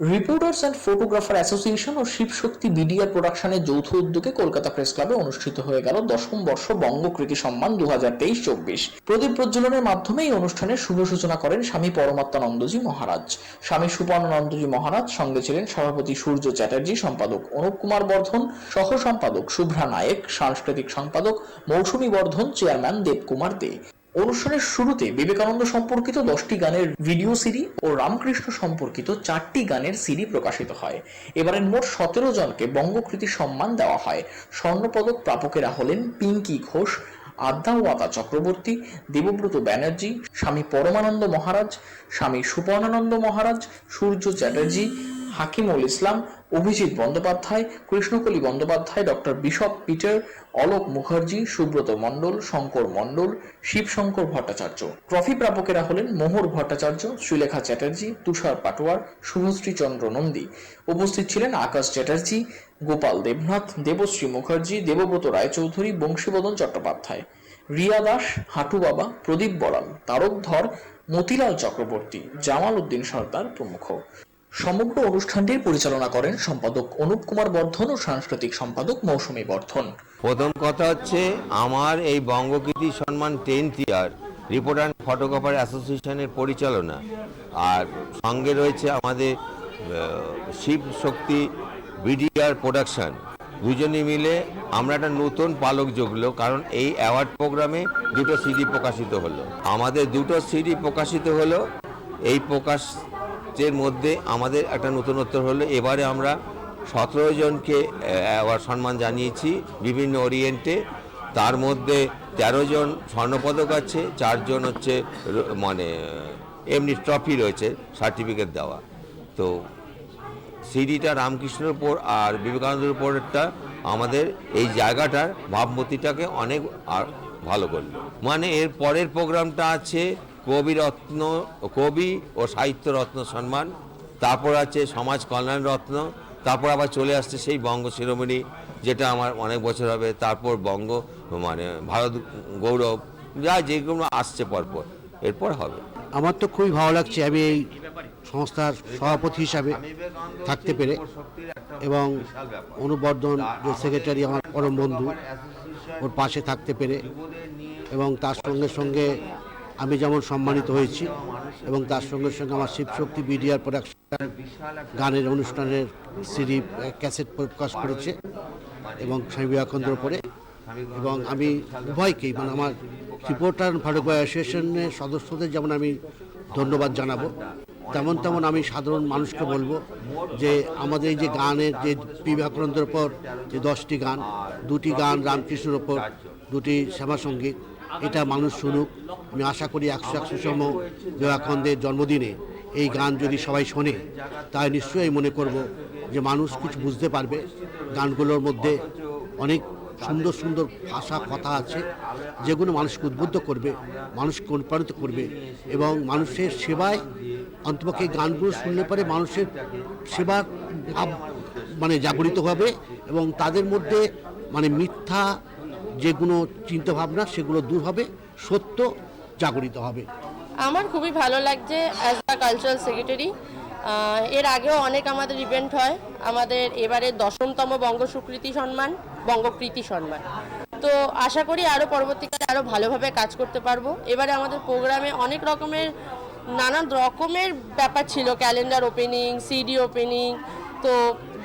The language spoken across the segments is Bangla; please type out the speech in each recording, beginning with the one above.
রিপোর্টার্স অ্যান্ড ফটোগ্রাফার অ্যাসোসিয়েশন ও শিবশক্তি বিডিআর প্রোডাকশনের যৌথ উদ্যোগে কলকাতা প্রেস ক্লাবে অনুষ্ঠিত হয়ে গেল দশম বর্ষ বঙ্গ বঙ্গকৃতি সম্মান দু হাজার তেইশ চব্বিশ। প্রদীপ প্রজ্বলনের মাধ্যমে এই অনুষ্ঠানের শুভ সূচনা করেন স্বামী পরমাত্মানন্দজি মহারাজ। স্বামী সুপর্ণানন্দজি মহারাজ, সঙ্গে ছিলেন সভাপতি সূর্য চ্যাটার্জি, সম্পাদক অনুপ কুমার বর্ধন সহ সম্পাদক শুভ্রা নায়েক, সাংস্কৃতিক সম্পাদক মৌসুমী বর্ধন, চেয়ারম্যান দেবকুমার দে। অনুষ্ঠানের শুরুতে বিবেকানন্দ সম্পর্কিত দশটি গানের ভিডিও সিডি ও রামকৃষ্ণ সম্পর্কিত চারটি গানের সিডি প্রকাশিত হয়। এবারের মোট সতেরো জনকে বঙ্গকৃতি সম্মান দেওয়া হয়। স্বর্ণপদক প্রাপকেরা হলেন Pinki Ghosh, আদ্যাওয়াতা Chakraborty, Debabrata Banerjee, Swami Paramananda Maharaj, Swami Suparnananda Maharaj, Surya Chatterjee Hakimul Islam, Abhijit Bandyopadhyay, Krishnakali Bandyopadhyay, doctor bishop Peter, Alok Mukherjee, Subrata Mondal, Shankar Mondal, Shibshankar Bhattacharya. Trophy প্রাপকেরা হলেন মোহর ভট্টাচার্য, শ্রীলেখা চ্যাটার্জি, তুষার পাটোয়ার, শুভশ্রী চন্দ্র নন্দী। উপস্থিত ছিলেন আকাশ চ্যাটার্জি, গোপাল দেবনাথ, দেবশ্রী মুখার্জি, দেবব্রত রায়চৌধুরী, বংশীবদন চট্টোপাধ্যায়। রিয়া দাস, হাটু বাবা, প্রদীপ বড়াল তারক ধর মতিলাল চক্রবর্তী, জামাল উদ্দিন সর্দার প্রমুখ। সমগ্র অনুষ্ঠানটির পরিচালনা করেন সম্পাদক অনুপ কুমার বর্ধন ও সাংস্কৃতিক সম্পাদক মৌসুমী বর্ধন। প্রথম কথা হচ্ছে, আমার এই বঙ্গকৃতি সম্মান tenth year report and photographer অ্যাসোসিয়েশনের পরিচালনা। আর সঙ্গে রয়েছে আমাদের শিব শক্তি বিডিআর প্রোডাকশন দুজনে মিলে আমরা একটা নতুন পালক জুগলো, কারণ এই অ্যাওয়ার্ড প্রোগ্রামে দুটো সিডি প্রকাশিত হলো। আমাদের দুটো সিডি প্রকাশিত হলো, এই প্রকাশের মধ্যে আমাদের একটা নতুনত্ব হলো, এবারে আমরা সতেরো জনকে আবার সম্মান জানিয়েছি বিভিন্ন ওরিয়েন্টে। তার মধ্যে তেরো জন স্বর্ণপদক আছে চারজন হচ্ছে মানে এমনি ট্রফি রয়েছে, সার্টিফিকেট দেওয়া। তো সিডিটা রামকৃষ্ণের উপর আর বিবেকানন্দের উপরটা আমাদের এই জায়গাটার ভাবমূর্তিটাকে অনেক আর ভালো করল। মানে এর পরের প্রোগ্রামটা আছে কবি রত্ন কবি ও সাহিত্য রত্ন সম্মান, তারপর আছে সমাজ কল্যাণ রত্ন তারপর আবার চলে আসছে সেই বঙ্গ শিরোমণি, যেটা আমার অনেক বছর হবে, তারপর বঙ্গ মানে ভারত গৌরব, যা যেগুলো আসছে পরপর, এরপর হবে। আমার তো খুবই ভালো লাগছে আমি এই সংস্থার সভাপতি হিসাবে থাকতে পেরে, এবং অনুবর্ধন, যে সেক্রেটারি আমার পরম বন্ধু, ওর পাশে থাকতে পেরে, এবং তার সঙ্গে সঙ্গে আমি যেমন সম্মানিত হয়েছি এবং তার সঙ্গে সঙ্গে আমার শিবশক্তি মিডিয়ার প্রোডাকশন গানের অনুষ্ঠানের সিডি ক্যাসেট প্রকাশ করেছে এবং স্বামী বিবেকানন্দের উপরে। এবং আমি উভয়কেই মানে আমার রিপোর্টার ফটোগ্রাফার অ্যাসোসিয়েশনের সদস্যদের যেমন আমি ধন্যবাদ জানাব, তেমন তেমন আমি সাধারণ মানুষকে বলব যে আমাদের এই যে গানের যে বিবেকানন্দের ওপর যে দশটি গান, দুটি গান রামকৃষ্ণের ওপর দুটি শ্যামা সংগীত এটা মানুষ শুনুক। আমি আশা করি একশো একশোতম বিবেকানন্দের জন্মদিনে এই গান যদি সবাই শোনে তাই নিশ্চয়ই মনে করব যে মানুষ কিছু বুঝতে পারবে। গানগুলোর মধ্যে অনেক সুন্দর সুন্দর ভাষা, কথা আছে, যেগুলো মানুষকে উদ্বুদ্ধ করবে, মানুষকে অনুপ্রাণিত করবে এবং মানুষের সেবায় অন্তপক্ষে গানগুলো শুনলে পরে মানুষের সেবার ভাব মানে জাগরিত হবে এবং তাদের মধ্যে মানে মিথ্যা যেগুলো চিন্তাভাবনা, সেগুলো দূর হবে, সত্য জাগরিত হবে। আমার খুবই ভালো লাগছে অ্যাজ দ্য কালচারাল সেক্রেটারি এর আগেও অনেক আমাদের ইভেন্ট হয়, আমাদের এবারে দশমতম বঙ্গ স্বীকৃতি সম্মান, বঙ্গকৃতি সম্মান। তো আশা করি আরও পরবর্তীকালে আরও ভালোভাবে কাজ করতে পারব। এবারে আমাদের প্রোগ্রামে অনেক রকমের, নানান রকমের ব্যাপার ছিল ক্যালেন্ডার ওপেনিং সিডি ওপেনিং তো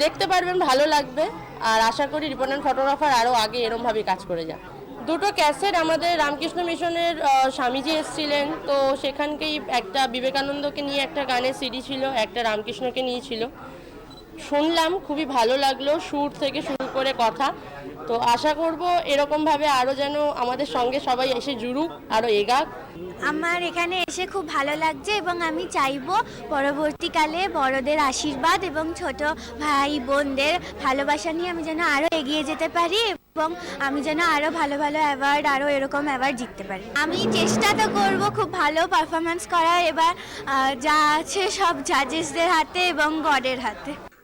দেখতে পারবেন, ভালো লাগবে। আর আশা করি রিপোর্টার ফটোগ্রাফার আরও আগে এরমভাবে কাজ করে যান দুটো ক্যাসেট আমাদের রামকৃষ্ণ মিশনের স্বামীজি এসেছিলেন, তো সেখানকেই একটা বিবেকানন্দকে নিয়ে একটা গানের সিডি ছিল, একটা রামকৃষ্ণকে নিয়ে ছিল শুনলাম, খুবই ভালো লাগল সুর থেকে শুরু করে কথা। তো আশা করব এরকমভাবে আরও যেন আমাদের সঙ্গে সবাই এসে জুড়ুক আরও এগাক। আমার এখানে এসে খুব ভালো লাগছে এবং আমি চাইব পরবর্তীকালে বড়দের আশীর্বাদ এবং ছোট ভাই বোনদের ভালোবাসা নিয়ে আমি যেন আরও এগিয়ে যেতে পারি এবং আমি যেন আরও ভালো ভালো অ্যাওয়ার্ড আরও এরকম অ্যাওয়ার্ড জিততে পারি। আমি চেষ্টা তো করব খুব ভালো পারফরমেন্স করার, এবার যা আছে সব জাজেসদের হাতে এবং গডের হাতে।